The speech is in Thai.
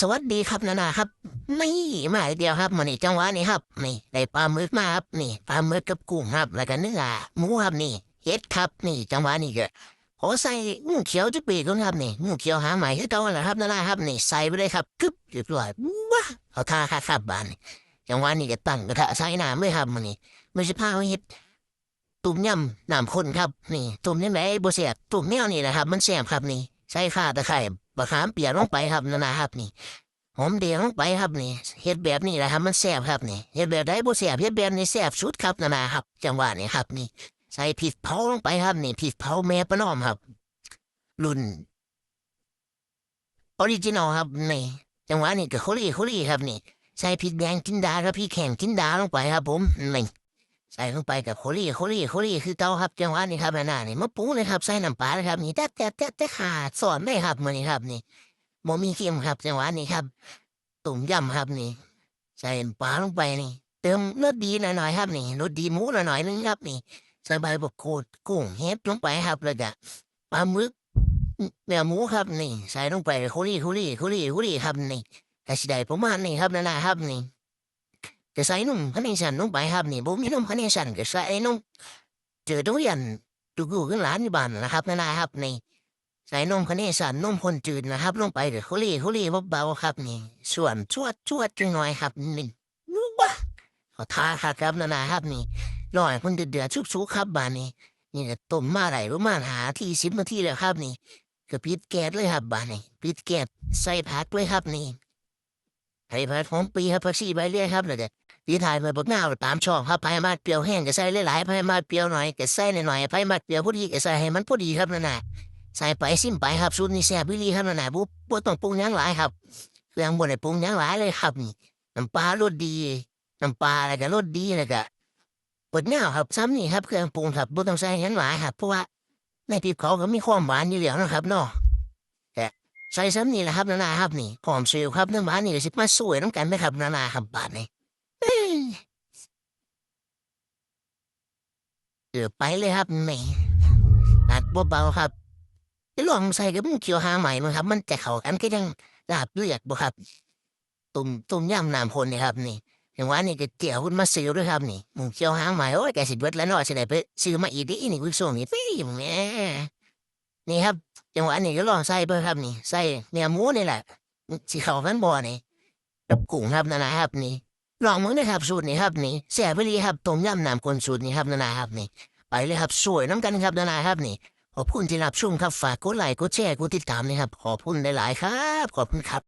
สวัสดีครับนานาครับ นี่มาอีกเดียวครับมันนี่จังหวะนี้ครับ นี่ได้ปลาหมึกมาครับนี่ปลาหมึกกับกุ้งครับ แล้วก็เนื้อหมูครับนี่เฮ็ดครับ นี่จังหวะนี้ก็ขอใส่งูเขียวจุดปีกครับนี่งูเขียวหางใหม่คือเก่าแหละครับนานาครับนี่ใส่ไปเลยครับกึ๊บเรียบร้อยว้าเอาท่าค่ะครับบานจังหวะนี้ก็ตั้งกระทะใส่น้ำเลยครับมันนี่ไม่ใช่ผ้าเฮ็ดตุ่มยำน้ำข้นครับ นี่ ตุ่มยังไงบ่เสียบตุ่มแนวนี่นะครับ มันแซ่บครับนี่ ใส่ข่าตะไคร้บะขามเปียกลงไปครับนานาครับนี่หอมเดียวลงไปครับนี่เฮ็ดแบบนี้แหละครับมันแซ่บครับนี่เฮ็ดแบบใดบ่แซ่บเฮ็ดแบบนี้แซ่บสุดครับนานาครับ จังหวะนี้ครับนี่ ใส่พริกเผาลงไปครับนี่พริกเผาแม่ประนอมครับ รุ่นออริจินอลครับนี่จังหวะนี้ก็โคลี่โคลี่ครับนี่ใส่พริกแดงจินดาครับพี่แข่งจินดาลงไปครับผมนี่ ใส่ลงไปกับโคลี่โคลี่โคลี่คือเก่าครับจังหวะนี้ครับนานานี่มะปูเลยครับใส่น้ำปลาเลยครับนี่แต่แต่แต่แต่ขาดสอนได้ครับมือนี้ครับนี่บ่มีเค็มครับจังหวะนี้ครับตุ่มยำครับนี่ ใส่ปลาลงไปนี่ เติมรสดีหน่อยๆครับนี่รสดีหมูหน่อยๆนึงครับนี่ใส่ใบบักโขดกุ้งเฮ็ดลงไปครับแล้วก็ปลาหมึกเนื้อหมูครับนี่ ใส่ลงไปโคุรี่โคุรี่โคุรี่โคุรี่ครับนี่ก็สิได้ประมาณนี้ครับนั่นนะครับนี่ จะใส่นมคาเนชั่นลงไปครับนี่บ่มีนมคาเนชั่นก็ใส่นมเจอทุเรียนตุกูขึ้นร้านที่บ้านนะครับนั่นนะครับนี่ใส่นมคาเนสันนมข้นจืดนะครับ ลงไปเดี๋ยวคุรี่คุรี่เบาๆครับนี่ส่วนชวดชวดจังหน่อยครับนี่นู้วะขอท้าครับครับนานาครับนี่รอยคนเดือดๆชุกๆครับบ้านนี้นี่ก็ต้มมาไหลประมาณหาที่สิบนาทีแล้วครับนี่ก็ปิดแก๊สเลยครับบ้านนี้ปิดแก๊สใส่ผักด้วยครับนี่ใส่ผักหอมปีครับผักชีใบเลื่อยครับเลยเด็ด พี่ถ่ายมาบอกหน้าตามช่องครับไผ่มาเปรียวแห้งก็ใส่หลายๆไผ่มาเปรียวหน่อยก็ใส่หน่อยๆไผ่มาเปรียวพอดีก็ใส่ให้มันพอดีครับนานาใส่ไปซิมไปครับสูตรนี้แซ่บวิลีครับนั่นน่ะบุ๊บ่ต้องปรุงยังหลายครับเครื่องบ่ได้ปรุงยังหลายเลยครับนี่น้ำปลารสดีน้ำปลาอะไรก็รสดีแล้วก็ปดแนวครับซ้ำนี่ครับเครื่องปรุงครับบ่ต้องใส่ยังหลายครับเพราะว่าในพริกเขาก็มีความหวานอยู่แล้วนะครับเนาะใส่ซ้ำนี่แหละครับนานาครับนี่หอมเซลลครับน้ำหวานนี่ก็สิมาสวยน้ำกันไหมครับนานาครับบาดนี้เอ้ย เออไปเลยครับนี่อัดเบาๆครับไปลองใส่กับหมูเขียวหางใหม่มั้งครับ มันจะเข้ากันก็ยังลาบเลือดบ่ครับ ตุ่มตุ่มย่ำน้ำพลนี่ครับนี่อย่างว่านี่ก็เจียวขึ้นมาซื้อด้วยครับนี่หมูเขียวหางใหม่โอ้ยแกสิเบิดแล้วเนาะสิได้ไปซื้อมาอีกดินี่คุณส่งนี่ปี้แหม่นี่ครับจังหวะนี้ก็ลองใส่เบิ่งครับนี่ใส่เนื้อหมูนี่แหละสิเข้ากันบ่นี่กับกุ้งครับนั่นนะครับนี่ ลองมึงนะครับสูตรนี้ครับนี่แซ่บไปเลยครับต้มยำน้ำคนสูตรนี้ครับนานาครับนี่ไปเลยครับสวยน้ำกันครับนานาครับนี่ขอบคุณที่รับชมครับฝากกดไลค์กดแชร์กดติดตามนะครับขอบคุณหลายๆครับ ขอบคุณครับ